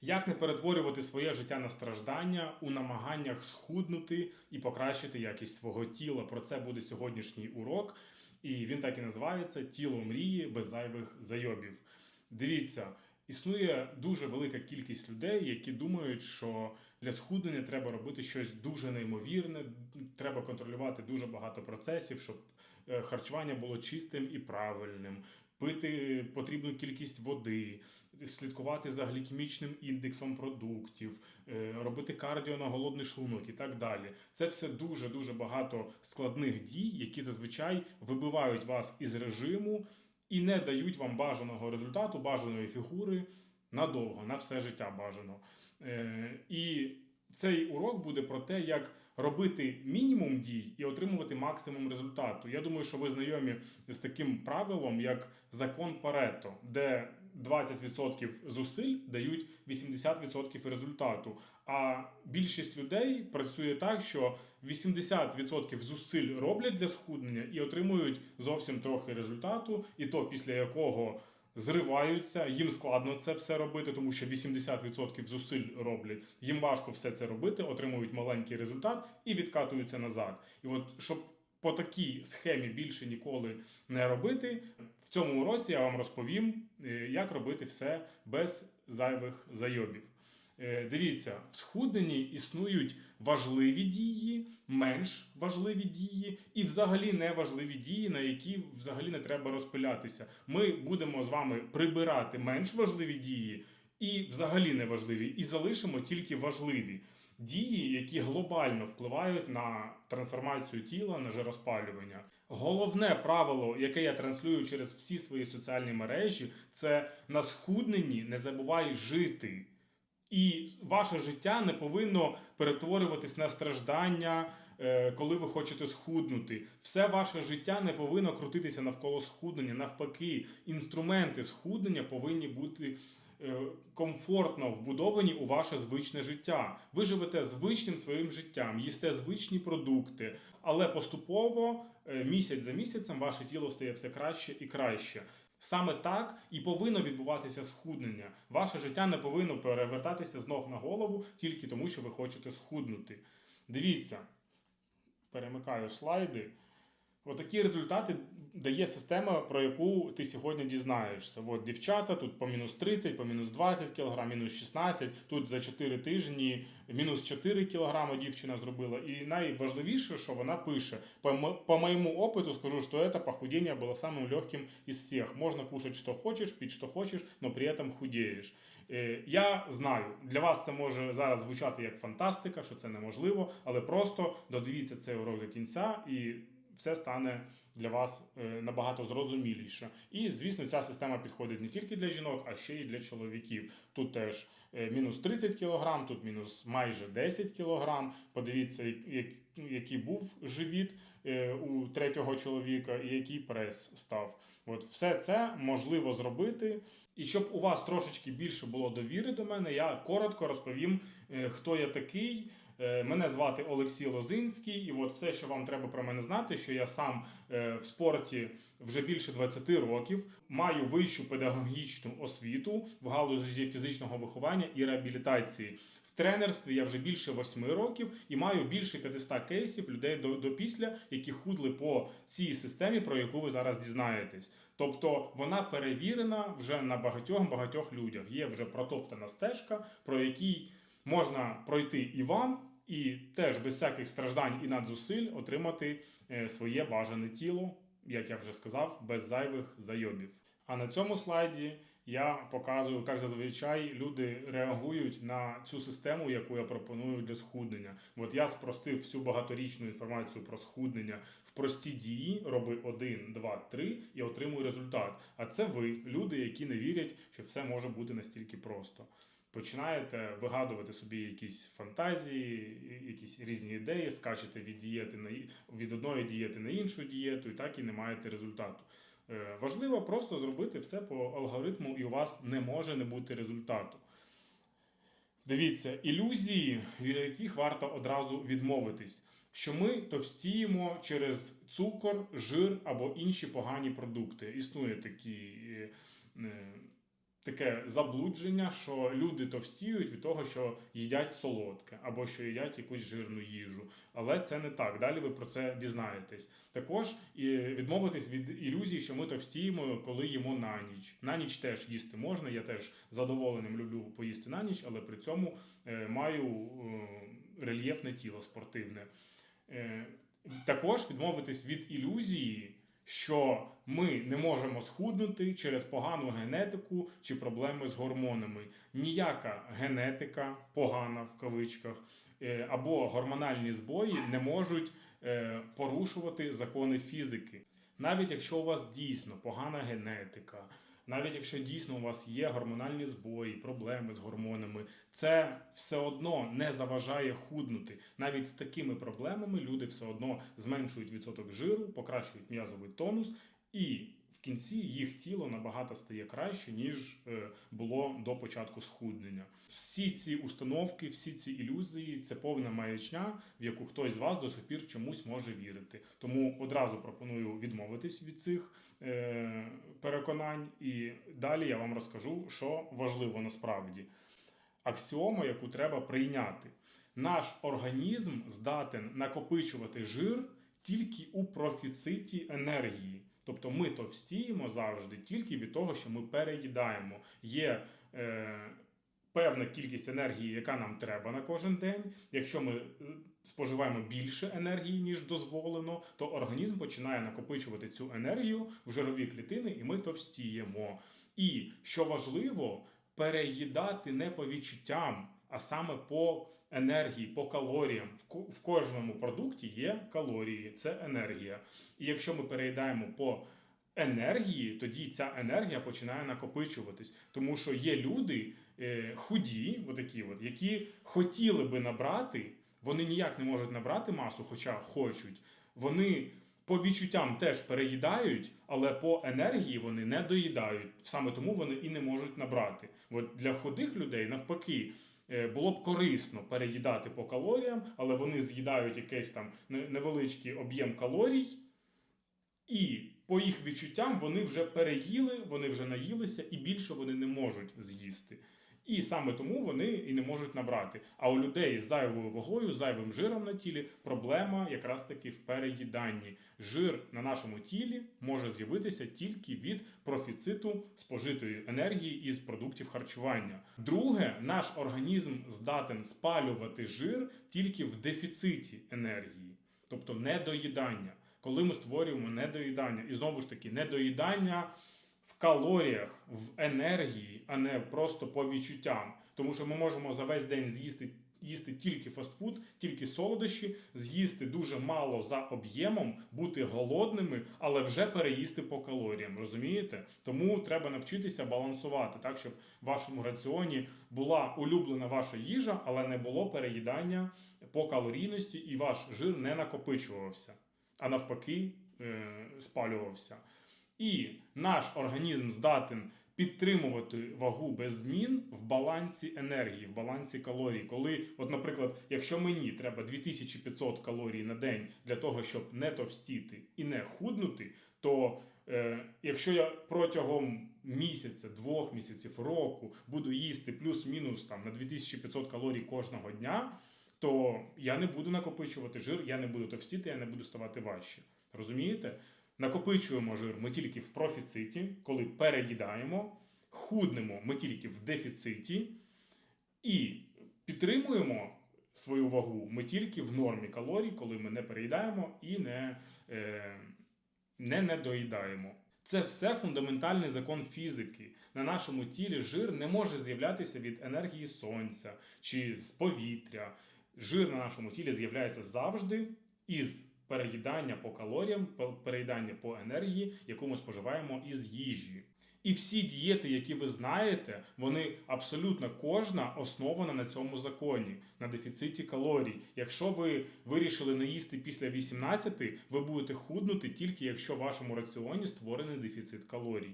Як не перетворювати своє життя на страждання у намаганнях схуднути і покращити якість свого тіла? Про це буде сьогоднішній урок, і він так і називається Тіло мрії без зайвих зайобів. Дивіться, існує дуже велика кількість людей, які думають, що для схуднення треба робити щось дуже неймовірне, треба контролювати дуже багато процесів, щоб е, харчування було чистим і правильним. Пити потрібну кількість води, слідкувати за глікемічним індексом продуктів, е, робити кардіо на голодний шлунок і так далі. Це все дуже дуже багато складних дій, які зазвичай вибивають вас із режиму і не дають вам бажаного результату, бажаної фігури надовго, на все життя бажано. Е, І цей урок буде про те, як робити мінімум дій і отримувати максимум результату. Я думаю, що ви знайомі з таким правилом, як закон Парето, де 20% зусиль дають 80% результату. А більшість людей працює так, що 80% зусиль роблять для схуднення і отримують зовсім трохи результату, і то після якого зриваються, їм складно це все робити, тому що 80% зусиль роблять. Їм важко все це робити, отримують маленький результат і відкатуються назад. І от щоб по такій схемі більше ніколи не робити, в цьому уроці я вам розповім, е, як робити все без зайвих зайобів. Е, Дивіться, в схудненні існують важливі дії, менш важливі дії і взагалі неважливі дії, на які взагалі не треба розпилятися. Ми будемо з вами прибирати менш важливі дії і взагалі неважливі, і залишимо тільки важливі дії, які глобально впливають на трансформацію тіла, на жироспалювання. Головне правило, яке я транслюю через всі свої соціальні мережі, це на схудненні не забувай жити. І ваше життя не повинно перетворюватись на страждання, е, коли ви хочете схуднути. Все ваше життя не повинно крутитися навколо схуднення. Навпаки, інструменти схуднення повинні бути е, комфортно вбудовані у ваше звичне життя. Ви живете звичним своїм життям, їсте звичні продукти, але поступово е, місяць за місяцем ваше тіло стає все краще і краще. Саме так і повинно відбуватися схуднення. Ваше життя не повинно перевертатися з ног на голову тільки тому, що ви хочете схуднути. Дивіться, перемикаю слайди. Отакі результати дає система, про яку ти сьогодні дізнаєшся. От дівчата тут по мінус 30, по мінус 20 кг, мінус 16, тут за 4 тижні мінус 4 кг дівчина зробила. І найважливіше, що вона пише: по, мо- по моєму опиту скажу, що це похудение было самым легким из всех. Можно кушать, что хочешь, пить, что хочешь, но при этом худеешь. Е, Я знаю, для вас це може зараз звучати як фантастика, що це неможливо, але просто додивіться цей урок до кінця і все стане для вас е, набагато зрозуміліше. І, звісно, ця система підходить не тільки для жінок, а ще й для чоловіків. Тут теж е, мінус 30 кг, тут мінус майже 10 кг. Подивіться, як- як- який був живіт е, у третього чоловіка і який прес став. От все це можливо зробити. І щоб у вас трошечки більше було довіри до мене, я коротко розповім, хто я такий. Е, Мене звати Олексій Лозинський, і от все, що вам треба про мене знати, що я сам е, в спорті вже більше 20 років, маю вищу педагогічну освіту в галузі фізичного виховання і реабілітації. В тренерстві я вже більше 8 років і маю більше 500 кейсів людей до, до після, які худли по цій системі, про яку ви зараз дізнаєтесь. Тобто вона перевірена вже на багатьох багатьох людях. Є вже протоптана стежка, про якій можна пройти і вам, і теж без всяких страждань і надзусиль отримати е, своє бажане тіло, як я вже сказав, без зайвих зайобів. А на цьому слайді я показую, як зазвичай люди реагують на цю систему, яку я пропоную для схуднення. От я спростив всю багаторічну інформацію про схуднення в прості дії, роби 1, 2, 3 і отримуй результат. А це ви, люди, які не вірять, що все може бути настільки просто. Починаєте вигадувати собі якісь фантазії, якісь різні ідеї, скачете від дієти на від одної дієти на іншу дієту, і так і не маєте результату. Е, Важливо просто зробити все по алгоритму, і у вас не може не бути результату. Дивіться, ілюзії, від яких варто одразу відмовитись, що ми товстіємо через цукор, жир або інші погані продукти. Існує такі, е, е, таке заблудження, що люди товстіють від того, що їдять солодке або що їдять якусь жирну їжу. Але це не так. Далі ви про це дізнаєтесь. Також і відмовитись від ілюзії, що ми товстіємо, коли їмо на ніч. На ніч теж їсти можна. Я теж задоволеним люблю поїсти на ніч, але при цьому е, маю е, рельєфне тіло спортивне. Е, також відмовитись від ілюзії, що ми не можемо схуднути через погану генетику чи проблеми з гормонами. Ніяка генетика погана в кавичках е, або гормональні збої не можуть е, порушувати закони фізики. Навіть якщо у вас дійсно погана генетика, навіть якщо дійсно у вас є гормональні збої, проблеми з гормонами, це все одно не заважає худнути. Навіть з такими проблемами люди все одно зменшують відсоток жиру, покращують м'язовий тонус, і кінці їх тіло набагато стає краще, ніж е, було до початку схуднення. Всі ці установки, всі ці ілюзії це повна маячня, в яку хтось з вас до сих пір чомусь може вірити. Тому одразу пропоную відмовитись від цих е, переконань, і далі я вам розкажу, що важливо насправді. Аксіома, яку треба прийняти. Наш організм здатен накопичувати жир тільки у профіциті енергії. Тобто ми товстіємо завжди тільки від того, що ми переїдаємо. Є е, певна кількість енергії, яка нам треба на кожен день. Якщо ми е, споживаємо більше енергії, ніж дозволено, то організм починає накопичувати цю енергію в жирові клітини, і ми товстіємо. І що важливо, переїдати не по відчуттям, а саме по енергії, по калоріям. В кожному продукті є калорії, це енергія. І якщо ми переїдаємо по енергії, тоді ця енергія починає накопичуватись. Тому що є люди е, худі, отакі от, які хотіли би набрати, вони ніяк не можуть набрати масу, хоча хочуть. Вони по відчуттям теж переїдають, але по енергії вони не доїдають. Саме тому вони і не можуть набрати. От для худих людей навпаки. Е, Було б корисно переїдати по калоріям, але вони з'їдають якийсь там невеличкий об'єм калорій, і по їх відчуттям вони вже переїли, вони вже наїлися, і більше вони не можуть з'їсти. І саме тому вони і не можуть набрати. А у людей з зайвою вагою, зайвим жиром на тілі проблема якраз таки в переїданні. Жир на нашому тілі може з'явитися тільки від профіциту спожитої енергії із продуктів харчування. Друге, наш організм здатен спалювати жир тільки в дефіциті енергії, тобто недоїдання. Коли ми створюємо недоїдання, і знову ж таки, недоїдання в калоріях, в енергії, а не просто по відчуттям. Тому що ми можемо за весь день з'їсти їсти тільки фастфуд, тільки солодощі, з'їсти дуже мало за об'ємом, бути голодними, але вже переїсти по калоріям. Розумієте? Тому треба навчитися балансувати так, щоб в вашому раціоні була улюблена ваша їжа, але не було переїдання по калорійності, і ваш жир не накопичувався, а навпаки, е, спалювався. І наш організм здатен підтримувати вагу без змін в балансі енергії, в балансі калорій. Коли, от, наприклад, якщо мені треба 2500 калорій на день для того, щоб не товстіти і не худнути, то е, якщо я протягом місяця, двох місяців, року буду їсти плюс-мінус там на 2500 калорій кожного дня, то я не буду накопичувати жир, я не буду товстіти, я не буду ставати важче. Розумієте? Накопичуємо жир ми тільки в профіциті, коли переїдаємо, худнемо ми тільки в дефіциті, і підтримуємо свою вагу ми тільки в нормі калорій, коли ми не переїдаємо і не, е, не недоїдаємо. Це все фундаментальний закон фізики. На нашому тілі жир не може з'являтися від енергії сонця чи з повітря. Жир на нашому тілі з'являється завжди із переїдання по калоріям, переїдання по енергії, яку ми споживаємо із їжі. І всі дієти, які ви знаєте, вони абсолютно кожна основана на цьому законі, на дефіциті калорій. Якщо ви вирішили не їсти після 18, ви будете худнути тільки якщо в вашому раціоні створений дефіцит калорій.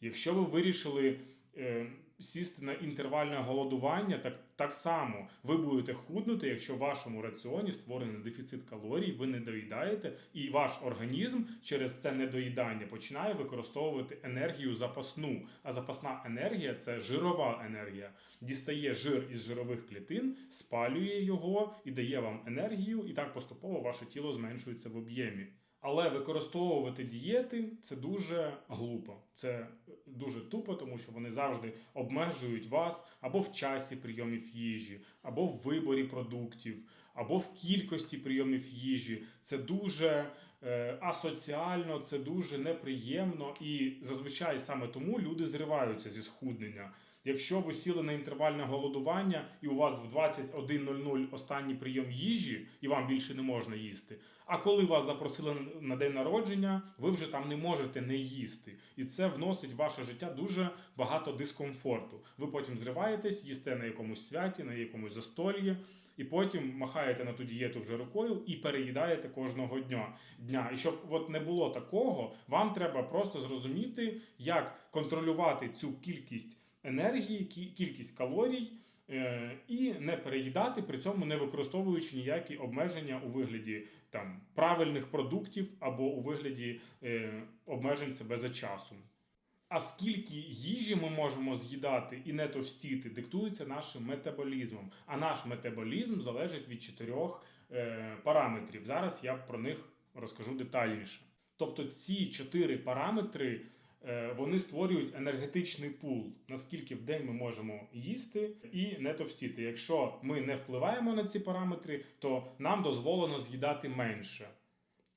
Якщо ви вирішили е, сісти на інтервальне голодування, так, так само ви будете худнути, якщо в вашому раціоні створений дефіцит калорій, ви не доїдаєте, і ваш організм через це недоїдання починає використовувати енергію запасну. А запасна енергія це жирова енергія. Дістає жир із жирових клітин, спалює його і дає вам енергію, і так поступово ваше тіло зменшується в об'ємі. Але використовувати дієти це дуже глупо. Це дуже тупо, тому що вони завжди обмежують вас або в часі прийомів їжі, або в виборі продуктів, або в кількості прийомів їжі. Це дуже е, асоціально, це дуже неприємно, і зазвичай саме тому люди зриваються зі схуднення. Якщо ви сіли на інтервальне голодування і у вас в 21.00 останній прийом їжі, і вам більше не можна їсти. А коли вас запросили на- день народження, ви вже там не можете не їсти. І це вносить в ваше життя дуже багато дискомфорту. Ви потім зриваєтесь, їсте на якомусь святі, на якомусь застолі, і потім махаєте на ту дієту вже рукою і переїдаєте кожного дня. дня. І щоб от не було такого, вам треба просто зрозуміти, як контролювати цю кількість енергії, кількість калорій. е, І не переїдати, при цьому не використовуючи ніякі обмеження у вигляді там правильних продуктів або у вигляді е, обмежень себе за часом. А скільки їжі ми можемо з'їдати і не товстіти, диктується нашим метаболізмом. А наш метаболізм залежить від чотирьох е, параметрів. Зараз я про них розкажу детальніше. Тобто ці чотири параметри вони створюють енергетичний пул, наскільки в день ми можемо їсти і не товстіти. Якщо ми не впливаємо на ці параметри, то нам дозволено з'їдати менше.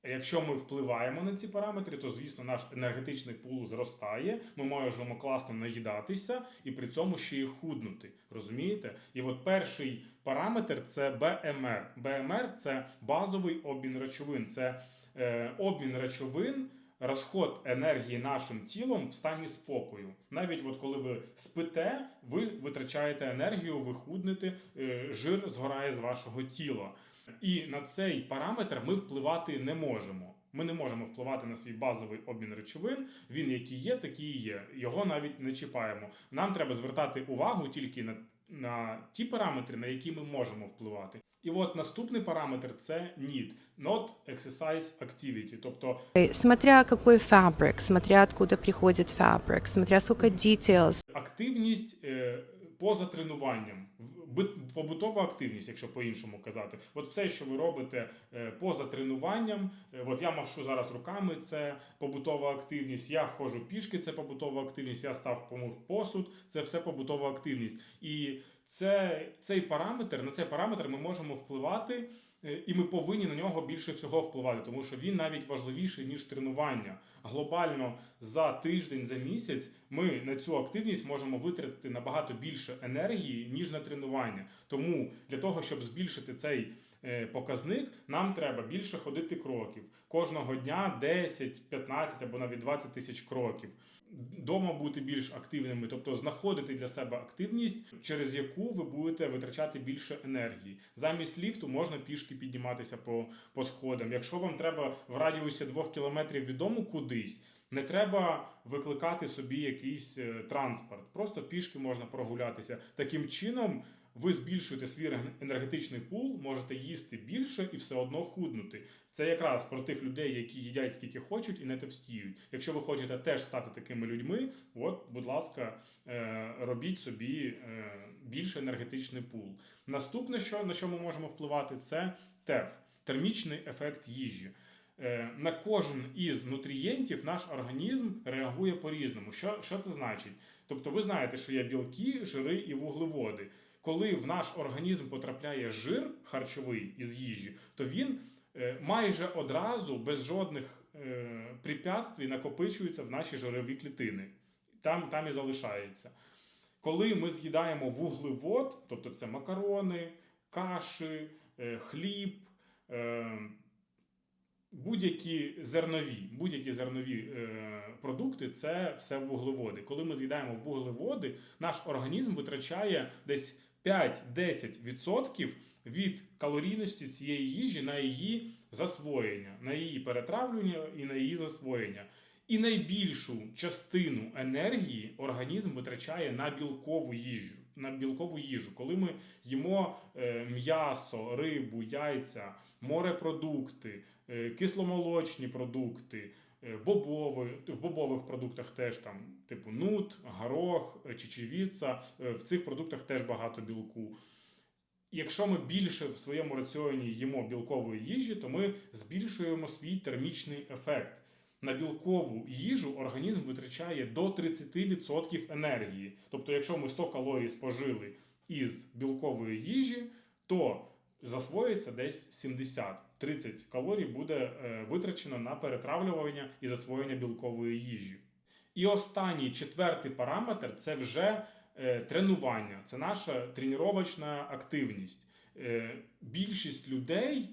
Якщо ми впливаємо на ці параметри, то звісно наш енергетичний пул зростає. Ми можемо класно наїдатися і при цьому ще й худнути. Розумієте? І от перший параметр це БМР. БМР це базовий обмін речовин. Це е, обмін речовин. Розход енергії нашим тілом в стані спокою. Навіть от коли ви спите, ви витрачаєте енергію, ви худнете, е, жир згорає з вашого тіла. І на цей параметр ми впливати не можемо. Ми не можемо впливати на свій базовий обмін речовин. Він який є, такий і є. Його навіть не чіпаємо. Нам треба звертати увагу тільки на, на ті параметри, на які ми можемо впливати. І от наступний параметр це NEED, Not Exercise Activity, тобто Смотря какой фабрик, смотря откуда приходит фабрик, смотря сколько details, активність е, поза тренуванням, побутова активність, якщо по-іншому казати. От все, що ви робите е, поза тренуванням, е, от я машу зараз руками, це побутова активність. Я ходжу пішки, це побутова активність. Я став помив посуд, це все побутова активність. І це, цей параметр, на цей параметр ми можемо впливати. е, І ми повинні на нього більше всього впливати, тому що він навіть важливіший ніж тренування. Глобально за тиждень, за місяць ми на цю активність можемо витратити набагато більше енергії, ніж на тренування. Тому для того, щоб збільшити цей е, показник, нам треба більше ходити кроків. Кожного дня 10, 15 або навіть 20 тисяч кроків. Дома бути більш активними, тобто знаходити для себе активність, через яку ви будете витрачати більше енергії. Замість ліфту можна пішки підніматися по, по сходам. Якщо вам треба в радіусі 2 кілометрів від дому кудись, не треба викликати собі якийсь е, транспорт. Просто пішки можна прогулятися. Таким чином ви збільшуєте свій енергетичний пул, можете їсти більше і все одно худнути. Це якраз про тих людей, які їдять скільки хочуть і не товстіють. Якщо ви хочете теж стати такими людьми, от, будь ласка, е, робіть собі е, більше енергетичний пул. Наступне, що на що ми можемо впливати, це ТЕФ термічний ефект їжі. Е, На кожен із нутрієнтів наш організм реагує по-різному. Що, що це значить? Тобто, ви знаєте, що є білки, жири і вуглеводи. Коли в наш організм потрапляє жир харчовий із їжі, то він е, майже одразу без жодних е, препятствій накопичується в наші жирові клітини. Там, там і залишається. Коли ми з'їдаємо вуглевод, тобто це макарони, каші, е, хліб, будь-які зернові, будь-які зернові е, продукти це все вуглеводи. Коли ми з'їдаємо вуглеводи, наш організм витрачає десь 5-10% від калорійності цієї їжі на її засвоєння, на її перетравлення і на її засвоєння. І найбільшу частину енергії організм витрачає на білкову їжу. На білкову їжу, коли ми їмо е, м'ясо, рибу, яйця, морепродукти, е, кисломолочні продукти, е, бобові, в бобових продуктах теж там, типу нут, горох, чечевіца, в цих продуктах теж багато білку. Якщо ми більше в своєму раціоні їмо білкової їжі, то ми збільшуємо свій термічний ефект. На білкову їжу організм витрачає до 30% енергії. Тобто, якщо ми 100 калорій спожили із білкової їжі, то засвоїться десь 70. 30 калорій буде е, витрачено на перетравлювання і засвоєння білкової їжі. І останній четвертий параметр це вже е, тренування, це наша тренувачна активність. Е, більшість людей,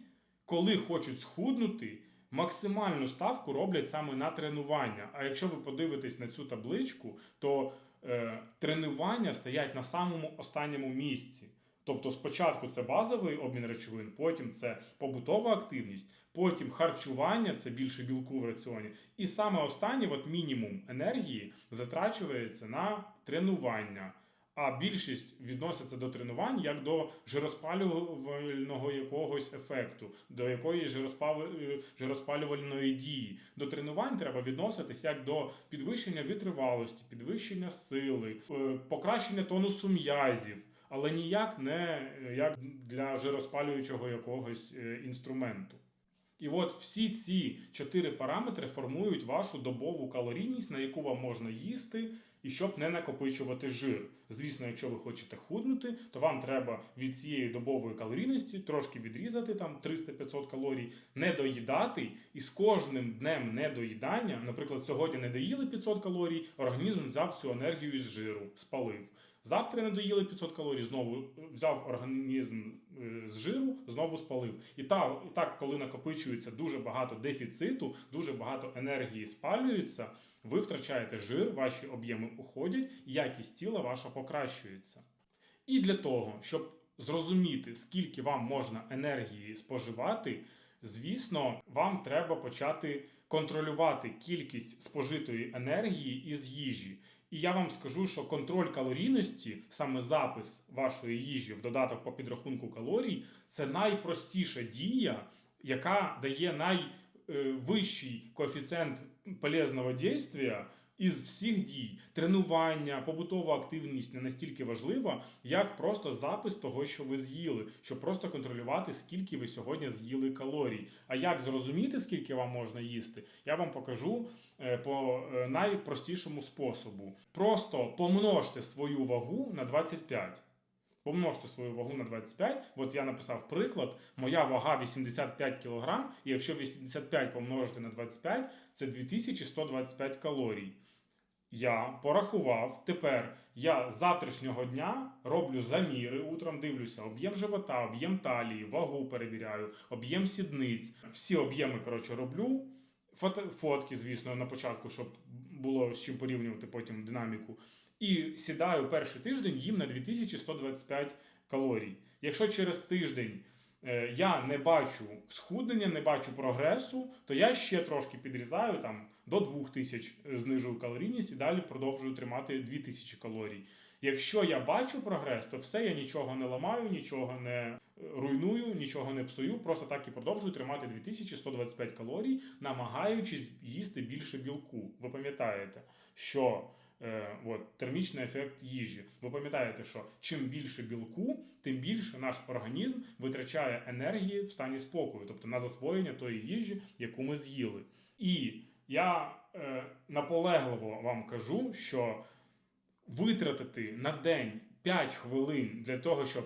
коли хочуть схуднути, максимальну ставку роблять саме на тренування. А якщо ви подивитесь на цю табличку, то е, тренування стоять на самому останньому місці. Тобто спочатку це базовий обмін речовин, потім це побутова активність, потім харчування, це більше білку в раціоні. І саме останнє, от мінімум енергії, затрачується на тренування. А більшість відноситься до тренувань як до жироспалювального якогось ефекту, до якоїсь е, жироспалювальної дії. До тренувань треба відноситись як до підвищення витривалості, підвищення сили, е, покращення тонусу м'язів, але ніяк не е, як для жироспалюючого якогось е, інструменту. І от всі ці чотири параметри формують вашу добову калорійність, на яку вам можна їсти, і щоб не накопичувати жир. Звісно, якщо ви хочете худнути, то вам треба від цієї добової калорійності трошки відрізати там 300-500 калорій, не доїдати, і з кожним днем недоїдання, наприклад, сьогодні не доїли 500 калорій, організм взяв цю енергію із жиру, спалив. Завтра не доїли 500 калорій, знову взяв організм е, з жиру, знову спалив. І так, і так, коли накопичується дуже багато дефіциту, дуже багато енергії спалюється, ви втрачаєте жир, ваші об'єми уходять, якість тіла ваша покращується. І для того, щоб зрозуміти, скільки вам можна енергії споживати, звісно, вам треба почати контролювати кількість спожитої енергії із їжі. І я вам скажу, що контроль калорійності, саме запис вашої їжі в додаток по підрахунку калорій, це найпростіша дія, яка дає найвищий коефіцієнт полезного дійства із всіх дій. Тренування, побутова активність не настільки важлива, як просто запис того, що ви з'їли, щоб просто контролювати, скільки ви сьогодні з'їли калорій. А як зрозуміти, скільки вам можна їсти, я вам покажу е, по е, найпростішому способу. Просто помножте свою вагу на 25. Помножте свою вагу на 25. От я написав приклад. Моя вага 85 кг, і якщо 85 помножити на 25, це 2125 калорій. Я порахував. Тепер я з завтрашнього дня роблю заміри. Утром дивлюся, об'єм живота, об'єм талії, вагу перевіряю, об'єм сідниць. Всі об'єми, коротше, роблю. Фото, фотки, звісно, на початку, щоб було з чим порівнювати потім динаміку. І сідаю перший тиждень їм на 2125 калорій. Якщо через тиждень я не бачу схуднення, не бачу прогресу, то я ще трошки підрізаю там до 2000 знижую калорійність і далі продовжую тримати 2000 калорій. Якщо я бачу прогрес, то все, я нічого не ламаю, нічого не е, руйную, нічого не псую, просто так і продовжую тримати 2125 калорій, намагаючись їсти більше білку. Ви пам'ятаєте, що е, от, термічний ефект їжі. Ви пам'ятаєте, що чим більше білку, тим більше наш організм витрачає енергії в стані спокою, тобто на засвоєння тої їжі, яку ми з'їли. І я е, наполегливо вам кажу, що витратити на день 5 хвилин для того, щоб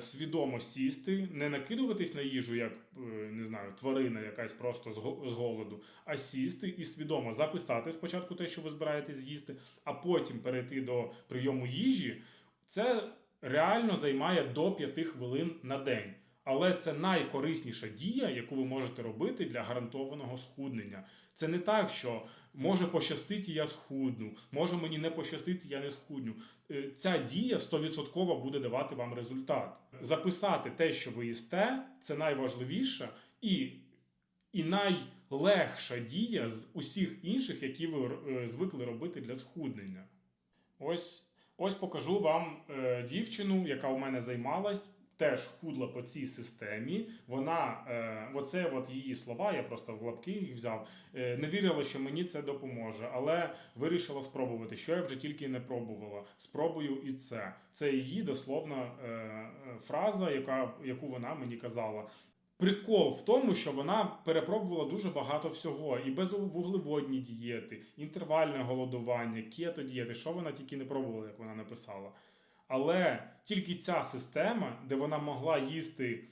свідомо сісти, не накидуватись на їжу, як е, не знаю, тварина якась просто з голоду, а сісти і свідомо записати спочатку те, що ви збираєтесь з'їсти, а потім перейти до прийому їжі. Це реально займає до 5 хвилин на день. Але це найкорисніша дія, яку ви можете робити для гарантованого схуднення. Це не так, що може пощастити, я схудну, може мені не пощастити, я не схудню. Е, Ця дія 100% буде давати вам результат. Записати те, що ви їсте, це найважливіше і, і легша дія з усіх інших, які ви е, звикли робити для схуднення. Ось, ось покажу вам е, дівчину, яка у мене займалась. Теж худла по цій системі. Вона, е, оце от її слова, я просто в лапки їх взяв. Е, не вірила, що мені це допоможе, але вирішила спробувати, що я вже тільки не пробувала. Спробую і це. Це її дословна е, е, фраза, яка, яку вона мені казала. Прикол в тому, що вона перепробувала дуже багато всього: і безвуглеводні дієти, інтервальне голодування, кето дієти, що вона тільки не пробувала, як вона написала. Але тільки ця система, де вона могла їсти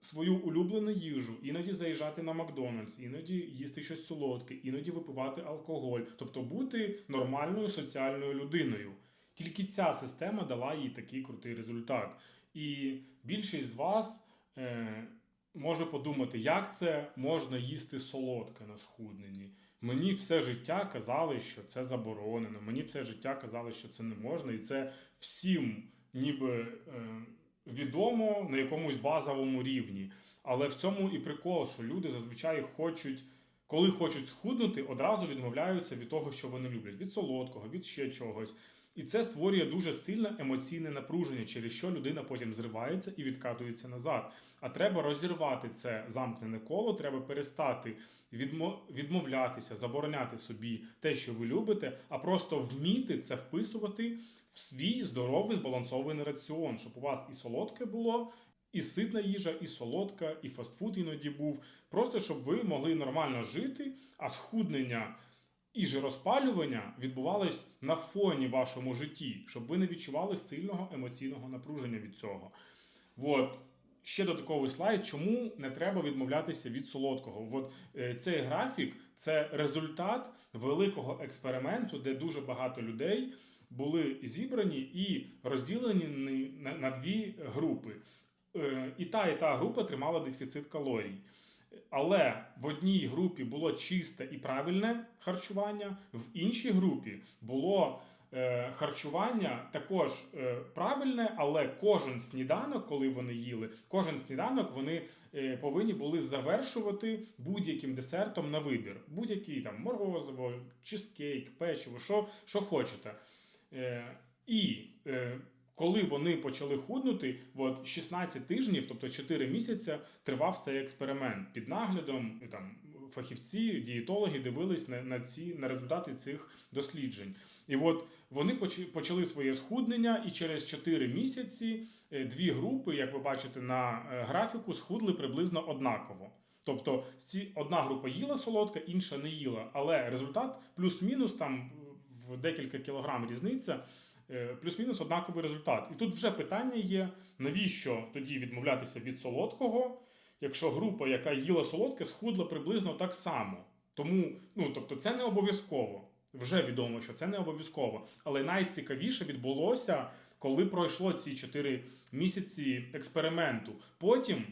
свою улюблену їжу, іноді заїжджати на Макдональдс, іноді їсти щось солодке, іноді випивати алкоголь, тобто бути нормальною соціальною людиною. Тільки ця система дала їй такий крутий результат. І більшість з вас е, може подумати, як це можна їсти солодке на схудненні. Мені все життя казали, що це заборонено. Мені все життя казали, що це не можна, і це всім ніби е, відомо на якомусь базовому рівні. Але в цьому і прикол, що люди зазвичай хочуть, коли хочуть схуднути, одразу відмовляються від того, що вони люблять: від солодкого, від ще чогось. І це створює дуже сильне емоційне напруження, через що людина потім зривається і відкатується назад. А треба розірвати це замкнене коло, треба перестати відмовлятися, забороняти собі те, що ви любите, а просто вміти це вписувати в свій здоровий збалансований раціон, щоб у вас і солодке було, і ситна їжа, і солодка, і фастфуд іноді був. Просто щоб ви могли нормально жити, а схуднення і жироспалювання відбувалось на фоні вашому житті, щоб ви не відчували сильного емоційного напруження від цього. От. Ще додатковий слайд, чому не треба відмовлятися від солодкого. От е, цей графік це результат великого експерименту, де дуже багато людей були зібрані і розділені на дві групи. Е, і та, і та група тримала дефіцит калорій. Але в одній групі було чисте і правильне харчування, в іншій групі було е, харчування також е, правильне, але кожен сніданок, коли вони їли, кожен сніданок вони е, повинні були завершувати будь-яким десертом на вибір. Будь-який там морозиво, чизкейк, печиво, що, що хочете. Е, і е, коли вони почали худнути, от 16 тижнів, тобто 4 місяці, тривав цей експеримент під наглядом там фахівці, дієтологи дивились на, на ці на результати цих досліджень. І от вони поч- почали своє схуднення, і через 4 місяці е, дві групи, як ви бачите на е, графіку, схудли приблизно однаково. Тобто ці одна група їла солодка, інша не їла, але результат плюс-мінус там в декілька кілограм різниця. Е, Плюс-мінус однаковий результат. І тут вже питання є: навіщо тоді відмовлятися від солодкого, якщо група, яка їла солодке, схудла приблизно так само. Тому, ну тобто, це не обов'язково. Вже відомо, що це не обов'язково. Але найцікавіше відбулося, коли пройшло ці 4 місяці експерименту. Потім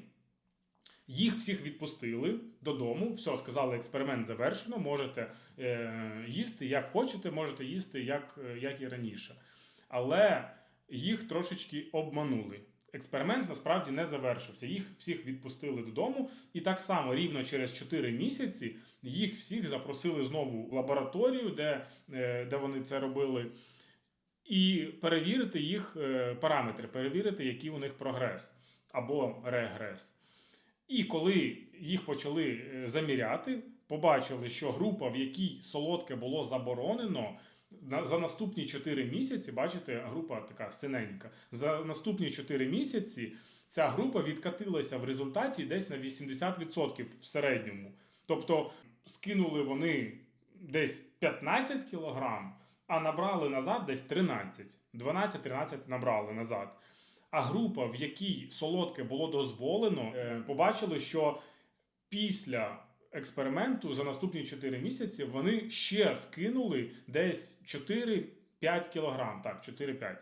їх всіх відпустили додому. Все, сказали, експеримент завершено. Можете е, їсти як хочете, можете їсти як, е, як і раніше. Але їх трошечки обманули. Експеримент насправді не завершився. Їх всіх відпустили додому, і так само рівно через 4 місяці їх всіх запросили знову в лабораторію, де, е, де вони це робили, і перевірити їх е, параметри, перевірити, який у них прогрес або регрес. І коли їх почали е, заміряти, побачили, що група, в якій солодке було заборонено, за наступні 4 місяці, бачите, група така синенька. За наступні 4 місяці ця група відкатилася в результаті десь на 80% в середньому. Тобто скинули вони десь 15 кілограм, а набрали назад десь 13. 12-13 набрали назад. А група, в якій солодке було дозволено, е, побачили, що після експерименту за наступні 4 місяці вони ще скинули десь 4-5 кілограм. Так, 4-5.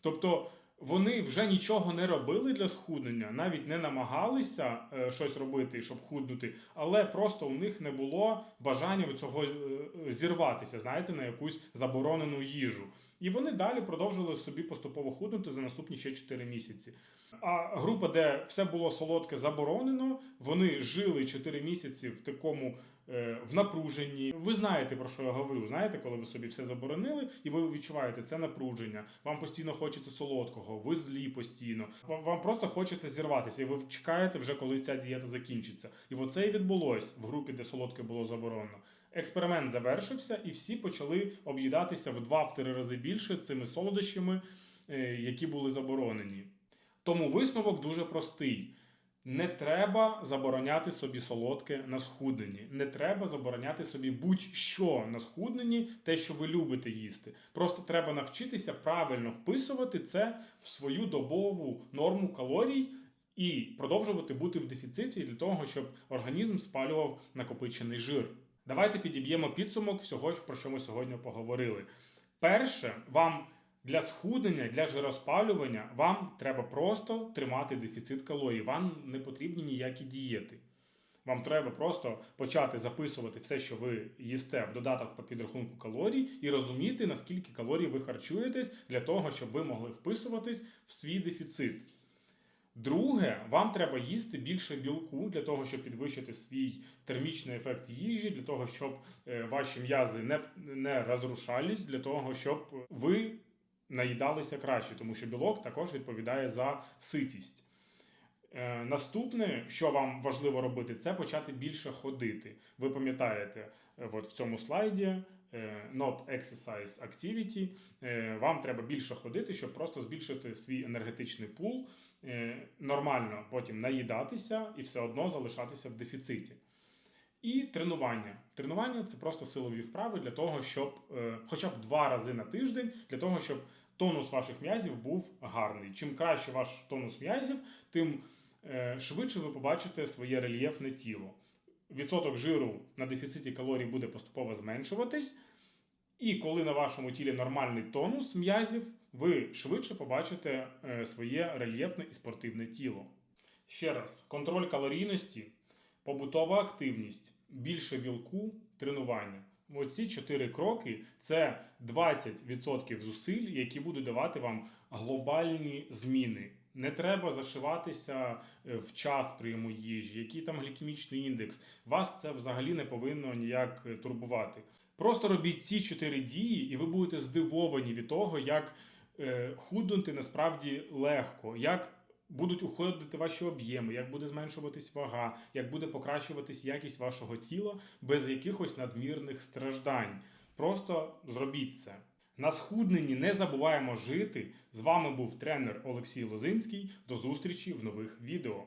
Тобто вони вже нічого не робили для схуднення, навіть не намагалися е, щось робити, щоб худнути, але просто у них не було бажання від цього е, зірватися, знаєте, на якусь заборонену їжу. І вони далі продовжили собі поступово худнути за наступні ще 4 місяці. А група, де все було солодке заборонено, вони жили 4 місяці в такому в напруженні. Ви знаєте про що я говорю. Знаєте, коли ви собі все заборонили, і ви відчуваєте це напруження. Вам постійно хочеться солодкого, ви злі постійно. Вам, вам просто хочеться зірватися, і ви чекаєте вже, коли ця дієта закінчиться. І оце і відбулось в групі, де солодке було заборонено. Експеримент завершився, і всі почали об'їдатися в 2-3 рази більше цими солодощами, е, які були заборонені. Тому висновок дуже простий. Не треба забороняти собі солодке на схудненні. Не треба забороняти собі будь-що на схудненні, те, що ви любите їсти. Просто треба навчитися правильно вписувати це в свою добову норму калорій і продовжувати бути в дефіциті для того, щоб організм спалював накопичений жир. Давайте підіб'ємо підсумок всього, про що ми сьогодні поговорили. Перше, вам для схуднення, для жироспалювання вам треба просто тримати дефіцит калорій. Вам не потрібні ніякі дієти. Вам треба просто почати записувати все, що ви їсте в додаток по підрахунку калорій, і розуміти, наскільки калорій ви харчуєтесь для того, щоб ви могли вписуватись в свій дефіцит. Друге, вам треба їсти більше білку для того, щоб підвищити свій термічний ефект їжі, для того, щоб е, ваші м'язи не, не розрушались, для того, щоб ви наїдалися краще, тому що білок також відповідає за ситість. Е, наступне, що вам важливо робити, це почати більше ходити. Ви пам'ятаєте, е, от в цьому слайді е, not exercise activity. Вам треба більше ходити, щоб просто збільшити свій енергетичний пул, нормально потім наїдатися і все одно залишатися в дефіциті. І тренування. Тренування це просто силові вправи для того, щоб е, хоча б два рази на тиждень, для того, щоб тонус ваших м'язів був гарний. Чим краще ваш тонус м'язів, тим е, швидше ви побачите своє рельєфне тіло. Відсоток жиру на дефіциті калорій буде поступово зменшуватись. І коли на вашому тілі нормальний тонус м'язів, ви швидше побачите е, своє рельєфне і спортивне тіло. Ще раз, контроль калорійності, побутова активність, більше білку, тренування. Оці чотири кроки це 20% зусиль, які будуть давати вам глобальні зміни. Не треба зашиватися е, в час прийому їжі, який там глікемічний індекс. Вас це взагалі не повинно ніяк е, турбувати. Просто робіть ці чотири дії, і ви будете здивовані від того, як е, худнути насправді легко, як будуть уходити ваші об'єми, як буде зменшуватись вага, як буде покращуватись якість вашого тіла без якихось надмірних страждань. Просто зробіть це. На схудненні не забуваємо жити. З вами був тренер Олексій Лозинський. До зустрічі в нових відео.